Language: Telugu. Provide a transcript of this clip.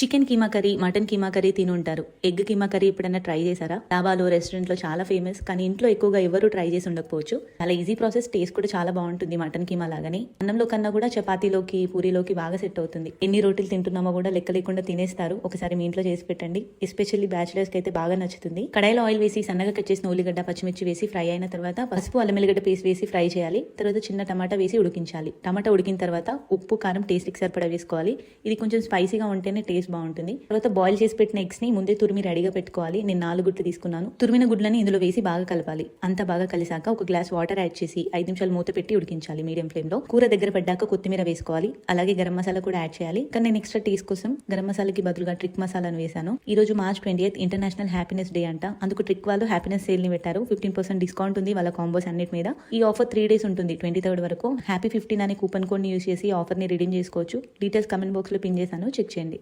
Chicken keema curry mutton keema curry తిని ఉంటారు. ఎగ్ కీమా కర్రీ ఎప్పుడైనా ట్రై చేశారా? డాబాలో రెస్టారెంట్లో చాలా ఫేమస్ కానీ ఇంట్లో ఎక్కువగా ఎవరు ట్రై చేసి ఉండకపోవచ్చు. చాలా ఈజీ ప్రాసెస్ టేస్ట్ కూడా చాలా బాగుంటుంది మటన్ కీమా లాగానే. అన్నంలో కన్నా కూడా చపాతీలోకి పూరీలోకి బాగా సెట్ అవుతుంది. ఎన్ని రోటీలు తింటున్నామో కూడా లెక్క లేకుండా తినేస్తారు. ఒకసారి మీ ఇంట్లో చేసి పెట్టండి. ఎస్పెషల్లీ బ్యాచులర్స్కి అయితే బాగా నచ్చుతుంది. కడాయిలో ఆయిల్ వేసి సన్నగా కట్ చేసిన ఉల్లిగడ్డ పచ్చిమిర్చి వేసి ఫ్రై అయిన తర్వాత పసుపు అల్లమెల్లిగడ్డ పేస్ట్ వేసి ఫ్రై చేయాలి. తర్వాత చిన్న టమాటా వేసి ఉడికించాలి. టమాటా ఉడికిన తర్వాత ఉప్పు కారం టేస్ట్కి సరిపడా వేసుకోవాలి. ఇది కొంచెం స్పైసీగా ఉంటేనే టేస్ట్ బాగుంటుంది. తర్వాత బాయిల్ చేసి పెట్టిన ఎగ్స్ని ముందే తురిమి రెడీగా పెట్టుకోవాలి. నేను నాలుగు గుడ్లు తీసుకున్నాను. తురిమిన గుడ్లని ఇందులో వేసి బాగా కలపాలి. అంతా బాగా కలిసాక ఒక గ్లాస్ వాటర్ యాడ్ చేసి ఐదు నిమిషాలు మూత పెట్టి ఉడికించాలి మీడియం ఫ్లేమ్లో. కూర దగ్గర పడ్డాక కొత్తిమీర వేసుకోవాలి. అలాగే గరం మసాలా కూడా యాడ్ చేయాలి. కానీ నేను ఎక్స్ట్రా టేస్ట్ కోసం గరం మసాలాకి బదులుగా ట్రిక్ మసాలాను వేశాను. ఈ రోజు March twenty eighth international happiness day అంట. అందుకు ట్రిక్ వాళ్ళు హ్యాపీనెస్ సేల్ని పెట్టారు. ఫిఫ్టీన్ పర్సెంట్ డిస్కౌంట్ ఉంది వాళ్ళ కాంబోస్ అన్నిటి మీద. ఈ ఆఫర్ త్రీ డేస్ ఉంటుంది. ట్వంటీ థర్డ్ వరకు. హ్యాపీ ఫిఫ్టీన్ అనే కూపన్ కోడ్ని యూస్ చేసి ఆఫర్ని రిడీమ్ చేసుకోవచ్చు. డీటెయిల్స్ కమెంట్ బాక్స్లో పిన్ చేశాను. చెక్ చేయండి.